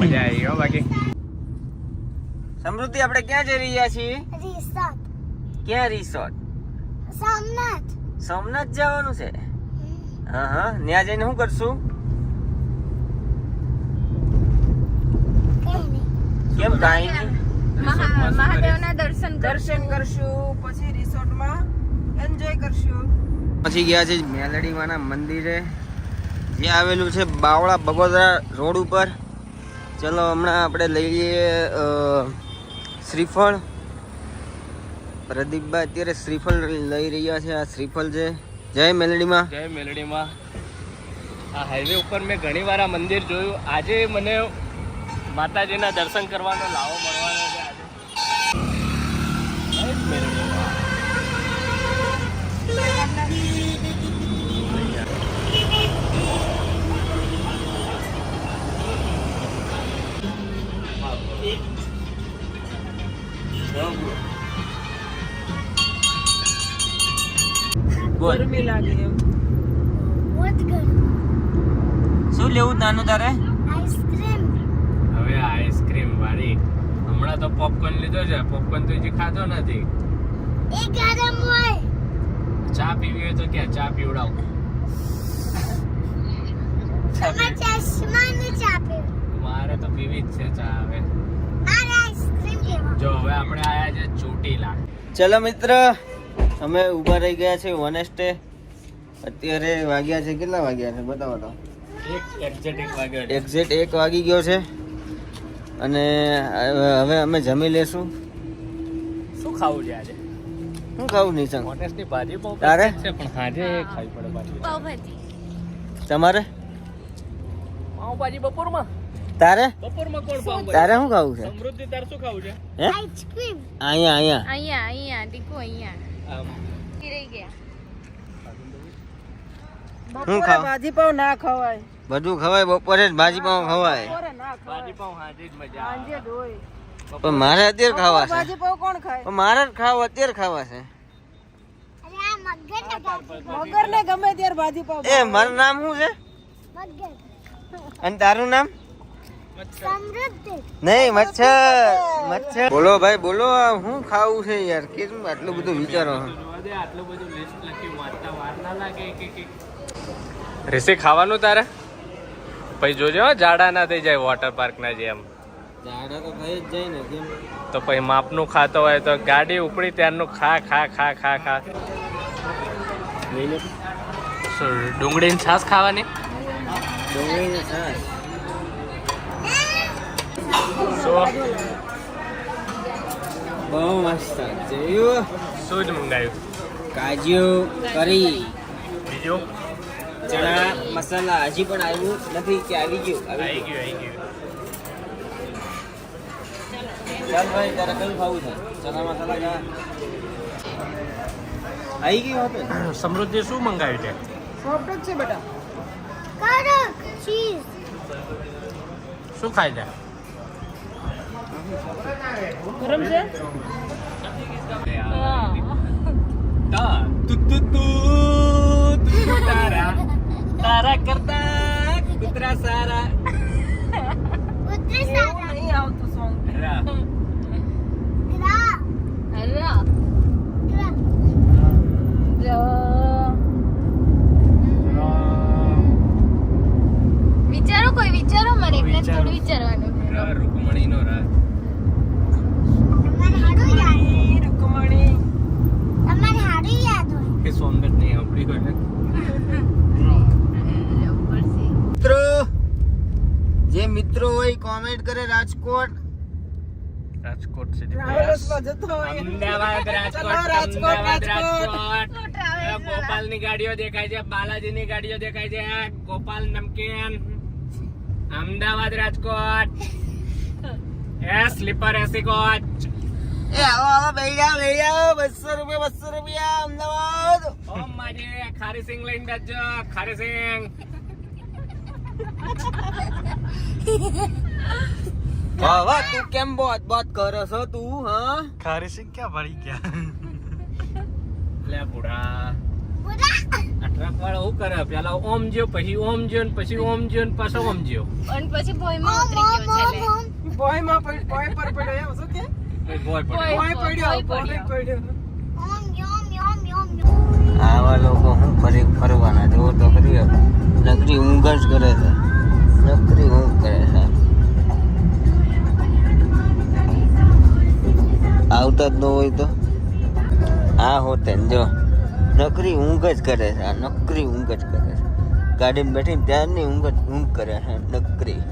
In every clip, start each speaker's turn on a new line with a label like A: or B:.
A: મજા આવી હો બાકી
B: સમૃદ્ધિ આપણે ક્યાં જઈ રહ્યા છીએ?
C: રિસોર્ટ
B: ક્યાં રિસોર્ટ
C: સોમનાથ.
B: સોમનાથ જવાનું છે? હા હા ત્યાં જઈને શું કરશું
C: કઈ નહીં
B: કેમ કાંઈ
D: મહાદેવના દર્શન
E: દર્શન કરશું પછી રિસોર્ટમાં એન્જોય કરશું.
B: પછી ગયા છે મેલડીમાના મંદિરે. જે આવેલું છે બાવળા બગોદરા રોડ ઉપર. ચલો હમણાં આપણે લઈ લઈએ શ્રીફળ. પ્રદીપભાઈ અત્યારે શ્રીફળ લઈ રહ્યા છે. આ શ્રીફળ છે. જય મેલડીમાં.
A: જય મેલડીમાં. આ હાઈવે ઉપર મેં ઘણી વાર આ મંદિર જોયું. આજે મને માતાજીના દર્શન કરવાનો લાવો મળવાનો છે
E: ગરમી લાગે એમ.
B: શું લેવું નાનું તારે?
A: હમણાં તો પોપકોર્ન લીધો છે. પોપકોર્ન તો હજી ખાધો નથી.
C: એ ગરમ હોય.
A: ચા પીવી હોય તો ક્યાં ચા પીવડાવ. મારે તો પીવી જ છે ચા હવે. જો હવે આપણે આયા છે ચોટીલા.
B: ચલો મિત્ર અમે ઊભા રહી ગયા છે વનેસ્ટે અત્યારે વાગ્યા છે કેટલા વાગ્યા છે? બતાવો તો.
A: એક એક્ઝેક્ટ એક વાગ્યો.
B: એક્ઝેક્ટ એક વાગી ગયો છે. અને હવે અમે જમી લેશું.
A: શું ખાવું છે આજે?
B: શું ખાવું નિશંક
A: મોટેસ્ટની ભાજી બહુ
B: તારે?
A: છે પણ હાજે ખાવી પડે ભાજી.
D: પાવભાજી
B: તમારે?
A: પાવભાજી બપોરમાં?
B: તારે?
A: બપોરમાં કોણ પાવભાજી
B: તારે શું ખાવું છે?
A: સમૃદ્ધિ તારે શું ખાવું છે?
B: હે?
C: આઈસ્ક્રીમ.
B: અહીંયા અહીંયા.
D: અહીંયા અહીંયા દીકો અહીંયા.
A: આમ.
D: રહી ગયા.
B: હું
E: બપોરે
B: ખાવ?
E: ભાજી પાવ ના ખવાય.
B: બધું ખવાય બપોરે જ ભાજી પાઉં ખવાય. પણ મારે અત્યારે ખાવા છે.
E: ભાજી પાવ કોણ ખાય?
B: પણ મારે જ ખાવા અત્યારે ખાવા છે.
C: મગર ના ગાતી
E: મગર ને ગમે ત્યારે ભાજી
B: એ મારું નામ શું છે? અને તારું નામ? નહીં મચ્છર. મચ્છર. બોલો ભાઈ બોલો શું ખાવું છે યાર? કેમ આટલું બધું વિચારો?
A: આટલું બધું લિસ્ટ લખ્યું વાંચતા વાર ના લાગે એક એક એક રેસે ખાવાનું તારે? પછી જોજો જાડા ના થઈ જાય વોટર પાર્ક ના જેમ.
B: તો થઈ જ જાય ને
A: તો પછી માપનું ખાતો હોય તો ગાડી ઉપડી ત્યારનું ખા ખા ખા ખા ખા. ડુંગળીની છાશ ખાવાની?
B: ડુંગળીની છાશ. બહુ મસ્ત જોયું
A: શું જ મંગાવ્યું?
B: કાજુ કરી.
A: બીજું?
B: ચણા મસાલા હજી પણ આવ્યું નથી કે આવી ગયું આવી
A: ગયું. આવી ગયું.
B: ચાલ ભાઈ તારે કયું ખાવું છે? ચણા મસાલા જા આવી ગયું હતું
A: સમૃદ્ધિ શું મંગાવ્યું છે
E: સોફ્ટ જ છે બેટા.
C: કડક ચીઝ
A: શું ખાય છે
E: ગરમ છે?
A: તુ તુ તુ તારા. તારા કરતા કૂતરા સારા
C: ઉતરી સારા
E: નહીં આવતું સોંગ
A: રા.
D: અરા
C: ગ્રા
D: વિચારો કોઈ વિચારો મને
A: એટલે
D: થોડું વિચારવાનું
A: રા, રૂકમણીનો રા.
C: તમારે હારું યાદ
E: રૂકમણી
C: તમારે હારું યાદ હોય
A: કે સોનગઢ નહીં સાંભળ્યું હોય ને.
B: મિત્રો જે મિત્રો હોય કોમેન્ટ કરે રાજકોટ
A: રાજકોટ city.
E: ટ્રાવેલર્સમાં જતો હોય.
A: અમદાવાદ રાજકોટ
E: રાજકોટ. રાજકોટ.
A: આ ગાડીઓ દેખાય છે બાલાજીની ગાડીઓ દેખાય છે ગોપાલ નમકીન. અમદાવાદ રાજકોટ. એ સ્લીપર એસી કોચ
B: એ આવો આવો ભૈયા ભૈયા બસો રૂપિયા બસો રૂપિયા અમદાવાદ.
A: ઓમ માજે ખારી સિંગ લઈને બેસજો ખારી સિંગ
B: હવે તું કેમ બોત બોત કરો છો તું હા?
F: ખારી સિંહ ક્યાં ભરી ગયા?
A: લે બુડા ટ્રક વાળો શું કરે? પેલા ઓમ જ્યો પછી ઓમ જ્યો ને પછી ઓમ જ્યો ને પાછો ઓમ જ્યો.
D: અને પછી બોયમાં ઉતરી ગયો છે
E: બોયમાં બોય પર પડ્યો શું કે?
A: બોય પડ્યો.
D: બોય
E: પડ્યો.
B: આવા લોકો હું ફરી ફરવાના? જો તો કરી નકરી ઊંઘ જ કરે છે. નકરી ઊંઘ કરે છે. આવતા જ ન હોય તો? આ હોતે જો. નકરી ઊંઘ જ કરે છે. આ નકરી ઊંઘ જ કરે છે. ગાડીમાં બેઠીને ત્યારની ઊંઘ ઊંઘ કરે છે. નકરી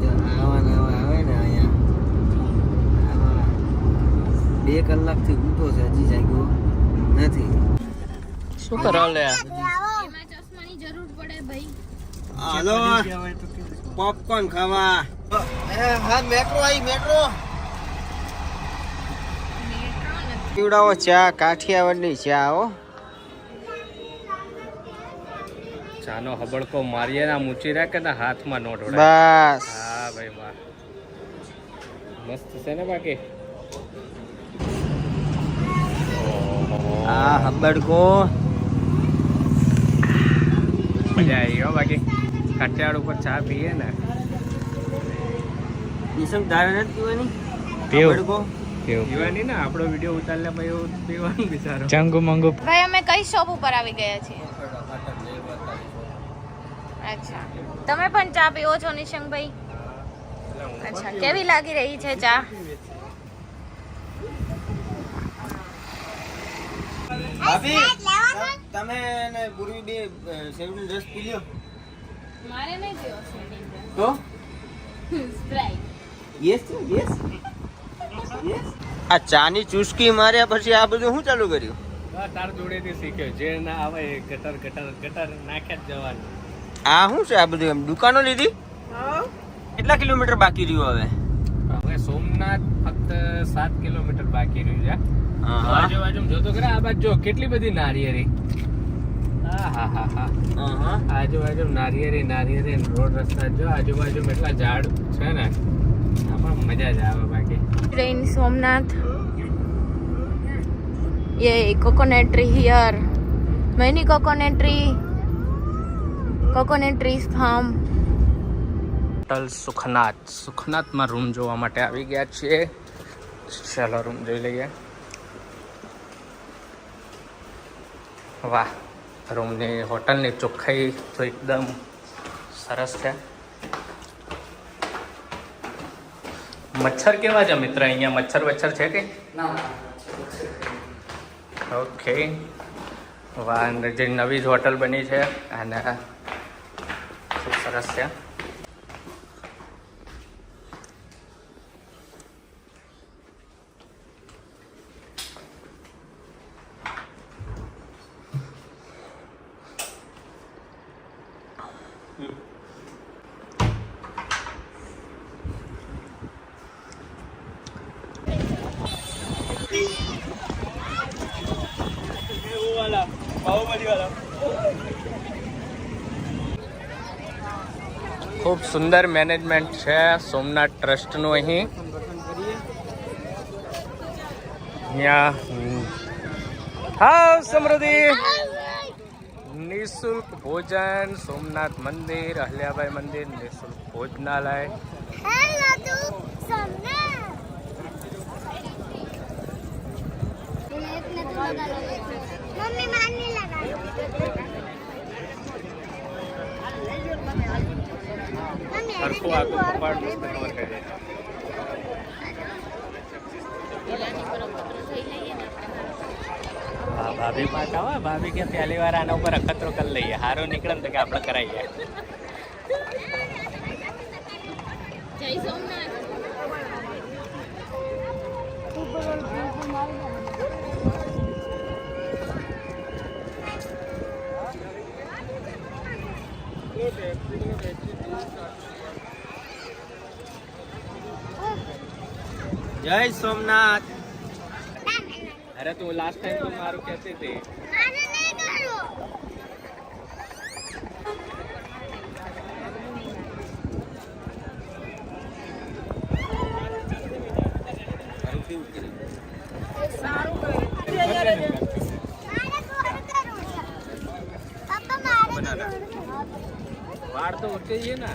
B: જો આવા ને આવા આવે ને અહીંયા આવા. બે કલાકથી ઊંધો છે હજી જાગ્યો નથી.
A: શું કરો લે?
D: એમાં ચશ્માની જરૂર પડે ભાઈ.
B: હાલો પોપકોર્ન ખાવા. હા મેટ્રો આવી મેટ્રો પીવડાવો ચા કાઠિયાવાડની ચા હો.
A: ચાનો હબડકો મારીએ ના મૂચી રાખે ને હાથમાં નો ઢોળાય
B: બસ.
A: હા ભાઈ વાહ. મસ્ત છે ને બાકી?
B: આ હબડકો.
A: મજા આવી ગયો બાકી. કાઠિયાવાડ ઉપર ચા પીએ ને.
B: નિસમ તારે નથી પીવાની? હબડકો.
A: પીવાની ને? આપણો વીડિયો ઉતારલે પછી એવું
D: ભાઈ અમે કઈ શોપ ઉપર આવી ગયા છીએ? અચ્છા. તમે પણ ચા પીવો છો નિશંકભાઈ? અચ્છા. કેવી લાગી રહી છે ચા?
B: ભાભી તમે ને પૂર્વી બે સેવડીનો રસ પી લ્યો.
D: મારે નહીં પીવો
B: તો?
D: સ્પ્રાઇટ
B: યસ યસ યસ આ ચાની ચુસ્કી માર્યા પછી આ બધું શું ચાલુ કર્યું?
A: તાર જોડેથી શીખ્યો. જે ના આવે એ ગટર ગટર ગટર નાખ્યા જ જવાનું.
B: આ શું છે આ બધું એમ? દુકાનો લીધી? કેટલા કિલોમીટર બાકી રહ્યું હવે?
A: હવે સોમનાથ ફક્ત સાત કિલોમીટર બાકી રહ્યું છે. આજુબાજુ જોતો ખરા આ બાજુ જો કેટલી બધી નારિયેરી હા હા હા હા.
B: હા, હા.
A: આજુબાજુ નારિયેરી નારિયેરી રોડ રસ્તા જો આજુબાજુ એટલા ઝાડ છે ને. આમાં મજા જ આવે બાકી.
D: in સોમનાથ. યે coconut tree here many coconut tree coconut trees farm
A: hotel Sukhnath. સુખનાથમાં room જોવા માટે આવી ગયા છીએ. ચાલો રૂમ જોઈ લઈએ. વાહ રૂમની હોટલની ચોખ્ખાઈ તો એકદમ સરસ છે. મચ્છર કેવા છે મિત્ર? અહીંયા મચ્છર વચ્છર છે કે? ઓકે વાહ જે નવી જ હોટલ બની છે અને ખૂબ સરસ છે. ખૂબ સુંદર મેનેજમેન્ટ છે સોમનાથ ટ્રસ્ટનું અહીં. અહીંયા હા સમૃદ્ધિ! નિઃશુલ્ક ભોજન સોમનાથ મંદિર અહલ્યાબાઈ મંદિર નિઃશુલ્ક ભોજનાલય.
C: હેલો
A: સરખું આખું કપાટ કવર કરી હા ભાભી પાછા હોય ભાભી કે પહેલી વાર આના ઉપર અખતરો કરી લઈએ. હારો નીકળે ને તો કે આપણે કરાવીએ
D: જય. સોમનાથ
B: જય સોમનાથ
A: અરે તું લાસ્ટ ટાઈમ તો મારું કહેતી હતી
C: મારે નહીં કરવું મારે ગોળ કરવું છે પપ્પા મારે ગોળ
A: વાળ તો ઉઠે છે ને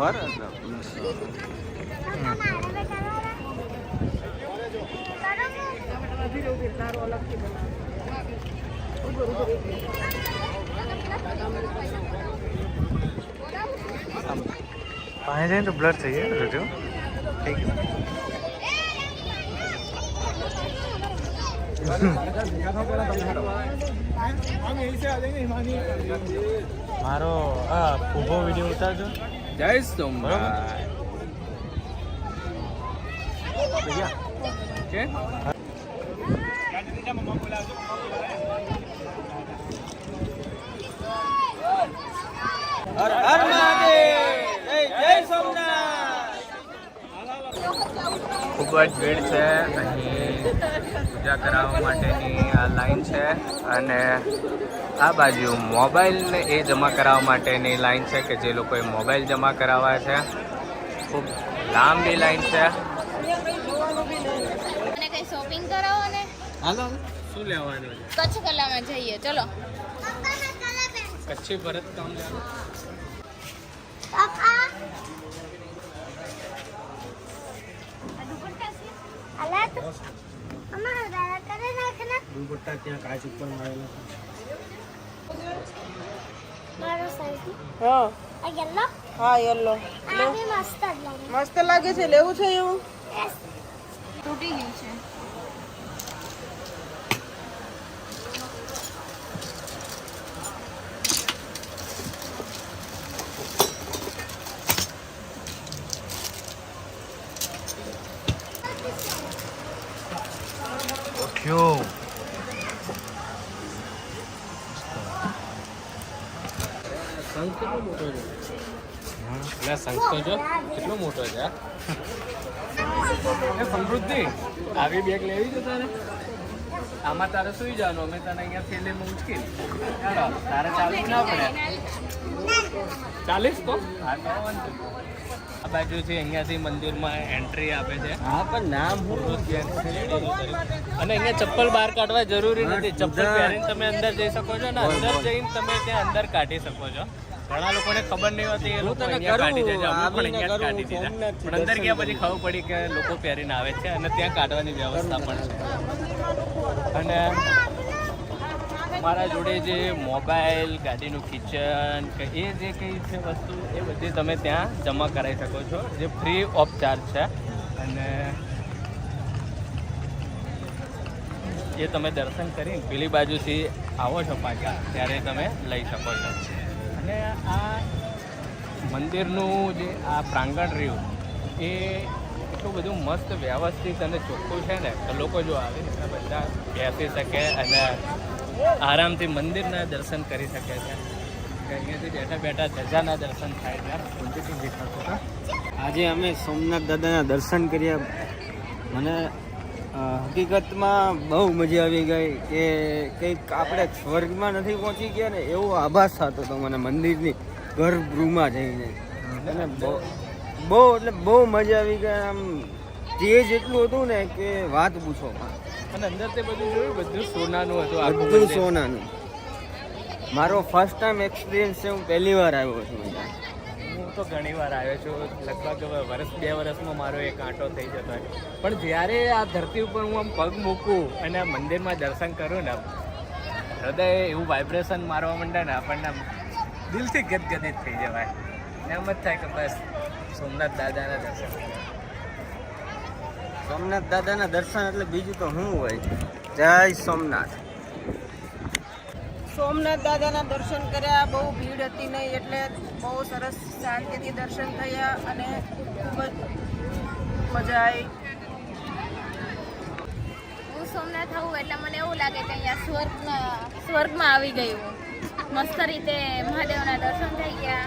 C: ઘર પાણી
F: જઈને તો બ્લડ થઈ જાય રજુ થઈ ગયું મારો હા ઊભો વીડિયો ઉતારજો.
A: જય સોમનાથ. કે
B: હર મહાદેવ જય જય સોમનાથ
A: ખૂબ જ ભીડ છે. અહીં પૂજા કરાવવા માટેની આ લાઈન છે અને આ બાજુ મોબાઈલને એ જમા કરાવવા માટેની લાઈન છે કે જે લોકોએ મોબાઈલ જમા કરાવવા છે. ખૂબ લાંબી લાઈન છે.
D: શોપિંગ કરાવો ને?
B: હાલો.
A: શું લેવાનું
D: કચ્છ કલામાં જઈએ. ચલો.
C: પપ્પાના કલર પેન
A: કચ્છી ભરત કામ લેવાનું
C: પપ્પા અલા તો અમારા દાદા કરે નાખના
B: દુપટ્ટા ત્યાં કાચ ઉપર મારેલા
E: હા.
C: આ યલો
E: હા યલો
C: આ બી મસ્ત લાગે.
E: મસ્ત લાગે છે લેવું છે એવું?
D: તૂટી ગયું છે.
A: શંખ કેટલો મોટો છે એટલે તો જો. કેટલો મોટો છે આ. એ સમૃદ્ધિ. આવી બેગ લેવી છે તારે? આમાં તારે સુઈ જવાનું. અમે તને અહીંયા થેલીમાં ઉચકી ચાલો તારે ચાલીસ ના પડે. ચાલીસ તો? હા તો વાંધો નહીં. છે અહીંયાથી મંદિરમાં એન્ટ્રી આપે છે.
B: હા પણ નામ હું
A: અને અહીંયા ચપ્પલ બહાર કાઢવા જરૂરી નથી. ચપ્પલ પહેરીને તમે અંદર જઈ શકો છો ને અંદર જઈને તમે ત્યાં અંદર કાઢી શકો છો. ઘણા લોકોને ખબર નહીં હોતી એ લોકો અહીંયા કાઢી જાય અમુક પણ અહીંયા કાઢી દીધા. પણ અંદર ગયા પછી ખબર પડી કે લોકો પહેરીને આવે છે અને ત્યાં કાઢવાની વ્યવસ્થા પણ છે. અને મારા જોડે જે મોબાઈલ, ગાડીનું કિચન એ જે કંઈ છે વસ્તુ, એ બધી તમે ત્યાં જમા કરાવી શકો છો, જે ફ્રી ઓફ ચાર્જ છે. અને એ તમે દર્શન કરીને પેલી બાજુથી આવો છો પાછા, ત્યારે તમે લઈ શકો છો. અને આ મંદિરનું જે આ પ્રાંગણ રહ્યું, એ એટલું બધું મસ્ત વ્યવસ્થિત અને ચોખ્ખું છે ને, તો લોકો જો આવે, બધા બેસી શકે અને આરામથી મંદિરના દર્શન કરી શકે છે. અહીંયાથી બેઠા બેઠા ધજાના દર્શન થાય છે.
B: આજે અમે સોમનાથ દાદાના દર્શન કર્યા. મને હકીકતમાં બહુ મજા આવી ગઈ કે કંઈક આપણે સ્વર્ગમાં નથી પહોંચી ગયા ને એવો આભાસ થતો હતો મને મંદિરની ગર્ભગૃહમાં જઈને. અને બહુ બહુ, એટલે બહુ મજા આવી ગઈ. આમ તેજ એટલું હતું ને કે વાત પૂછો. માં.
A: અને અંદર તે બધું જોયું બધું સોનાનું હતું આખું
B: બધું સોનાનું. મારો ફર્સ્ટ ટાઈમ એક્સપિરિયન્સ છે હું પહેલી વાર આવ્યો છું
A: હું તો ઘણી વાર આવ્યો છું. લગભગ વર્ષ બે વર્ષમાં મારો એક આંટો થઈ જતો હોય. પણ જ્યારે આ ધરતી ઉપર હું આમ પગ મૂકું અને આ મંદિરમાં દર્શન કરું ને હૃદય એવું વાઇબ્રેશન મારવા માંડે ને આપણને દિલથી ગદગદિત થઈ જવાય. એમ જ થાય કે બસ સોમનાથ દાદાના દર્શન.
B: સોમનાથ દાદાના દર્શન એટલે બીજું તો શું હોય? જય સોમનાથ.
E: સોમનાથ દાદાના દર્શન કર્યા બહુ ભીડ હતી નહીં એટલે બહુ સરસ શાંતિથી દર્શન થયા અને ખૂબ જ મજા આવી.
D: હું સોમનાથ આવું એટલે મને એવું લાગે કે અહીંયા સ્વર્ગમાં સ્વર્ગમાં આવી ગયું મસ્ત રીતે મહાદેવના દર્શન થઈ ગયા.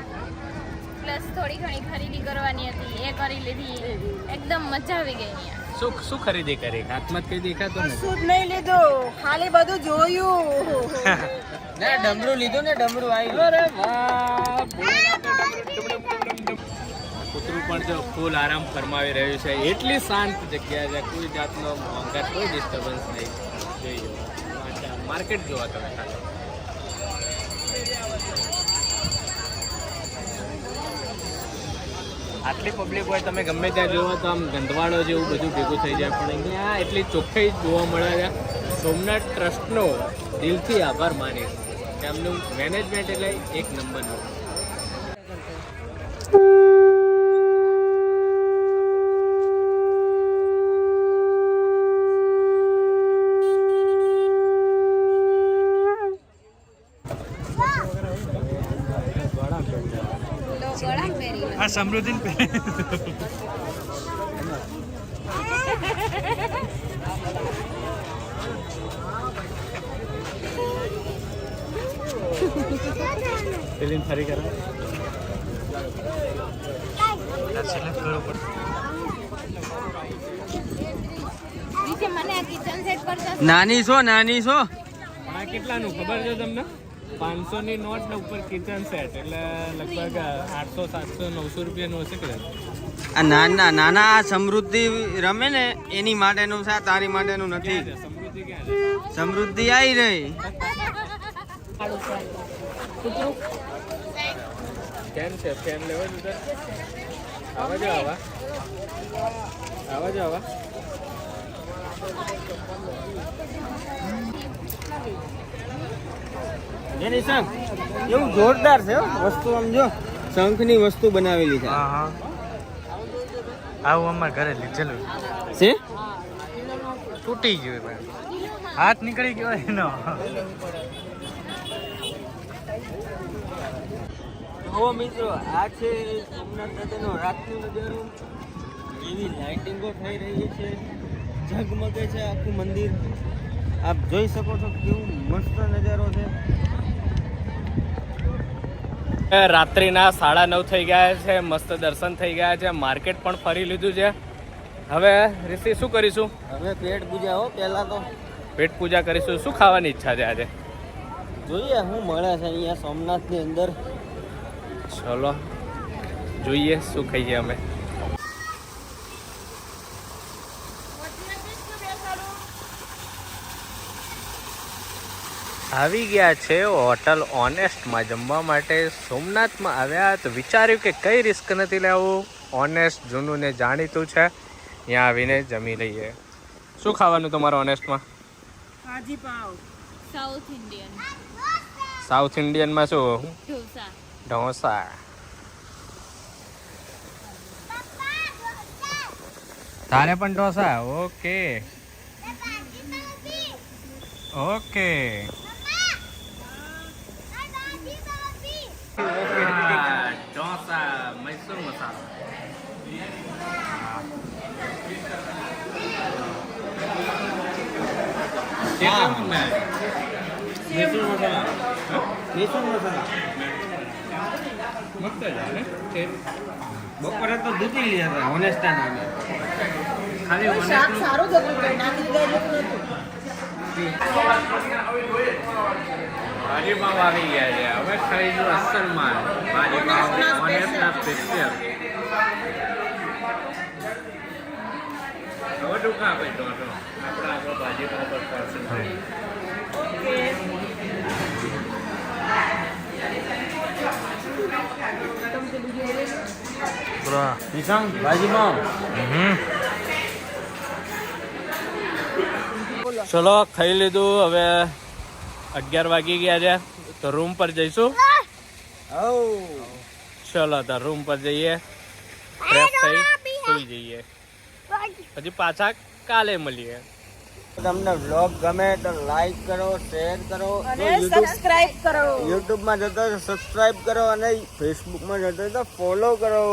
D: પ્લસ થોડી ઘણી ખરીદી કરવાની હતી એ કરી લીધી. એકદમ મજા આવી ગઈ અહીંયા.
A: શું શું ખરીદી કરી? હાથમાં કઈ દેખાતો નથી.
E: કશું નહીં લીધું. ખાલી બધું જોયું.
B: ના ડમરું લીધું ને ડમરું આવી
A: અરે વાહ કૂતરું પણ જો ફૂલ આરામ ફરમાવી રહ્યું છે. એટલી શાંત જગ્યા છે. કોઈ જાતનો મોંઘાટ કોઈ ડિસ્ટર્બન્સ નહીં. જોઈ માર્કેટ જોવા તમે ખાલી. આટલી પબ્લિક હોય તમે ગમે ત્યાં જોવો તો આમ ગંધવાડો જેવું બધું ભેગું થઈ જાય. પણ અહીંયા એટલી ચોખ્ખાઈ જોવા મળે સોમનાથ ટ્રસ્ટનો દિલથી આભાર માનીશ કે એમનું મેનેજમેન્ટ એટલે એક નંબરનું
D: લો ગળા પહેરી લો.
F: આ સમૃદ્ધિ
A: પેલી ફરી કરો.
B: નાની છો નાની છો.
A: કેટલાનું? ખબર છે તમને? પાંચસો ની નોટ ને ઉપર કિચન સેટ એટલે લગભગ આઠસો સાતસો નવસો રૂપિયાનું હશે કદાચ
B: આ નાના નાના આ સમૃદ્ધિ રમે ને એની માટેનું છે તારી માટેનું નથી.
A: સમૃદ્ધિ
B: આવી રહી.
A: કેમ છે ફેન લેવા આવા જો આવા આવા. જો આવા.
B: જેની શંખ એવું જોરદાર છે. વસ્તુ આમ જો શંખની વસ્તુ બનાવેલી છે.
F: હા હા. આવું અમારા ઘરે લીધેલું.
B: છે?
F: તૂટી ગયું ભાઈ હાથ નીકળી ગયો એનો.
B: હો મિત્રો આ છે સોમનાથ દાદાનો રાતનો નજારો. એવી લાઇટિંગો થઈ રહી છે. ઝગમગે છે આખું મંદિર. આપ જોઈ શકો છો કેવું મસ્ત નજારો છે.
A: રાત્રિના સાડા નવ થઈ ગયા છે મસ્ત દર્શન થઈ ગયા છે માર્કેટ પણ ફરી લીધું છે. હવે ઋષિ શું કરીશું?
B: હવે પેટ પૂજા હો પહેલા તો.
A: પેટ પૂજા કરીશું. શું ખાવાની ઈચ્છા છે આજે?
B: જોઈએ શું મળે છે અહીંયા સોમનાથની અંદર.
A: ચલો જોઈએ શું ખાઈએ અમે. આવી ગયા છે હોટલ ઓનેસ્ટમાં જમવા માટે. સોમનાથમાં આવ્યા તો વિચાર્યું કે કઈ રિસ્ક નથી લેવું. ઓનેસ્ટ જૂનું ને જાણીતું છે. ત્યાં આવીને જમી લઈએ. શું ખાવાનું તમારું ઓનેસ્ટમાં?
E: Bhaji pav.
D: South Indian
A: south ઇન્ડિયનમાં શું?
D: ઢોસા.
A: ઢોસા. તારે પણ ઢોસા? ઓકે. ઓકે. ઢોસા મૈસૂર મસાલા
B: મૈસૂર મસાલા મૈસૂર મસાલા
A: મસ્ત છે
B: બપોરે તો દૂધી લીધા હતા હોનેસ્ટા નામે
A: ખાલી
E: શાક સારું જ હતું નાખી દીધા
A: ભાજી પાવ આવી ગયા છે. હવે ખરીદ્યું અસલ માલ ભાજી પાવ ઓનેસ્ટના સ્પેશિયલ હવે આપણે આપણો ભાજી પાવ પર
B: નિશાંગ
A: ચલો ખાઈ લીધું. હવે અગિયાર વાગી ગયા છે તો રૂમ પર જઈશું. ચલો તો રૂમ પર જઈએ. ફ્રેશ થઈ સુઈ જઈએ. પછી પાછા કાલે મળીએ.
B: તમને વ્લોગ ગમે તો લાઈક કરો શેર કરો.
E: અને સબસ્ક્રાઇબ કરો.
B: યુટ્યુબમાં જતો સબસ્ક્રાઇબ કરો અને ફેસબુકમાં જતો તો ફોલો કરો.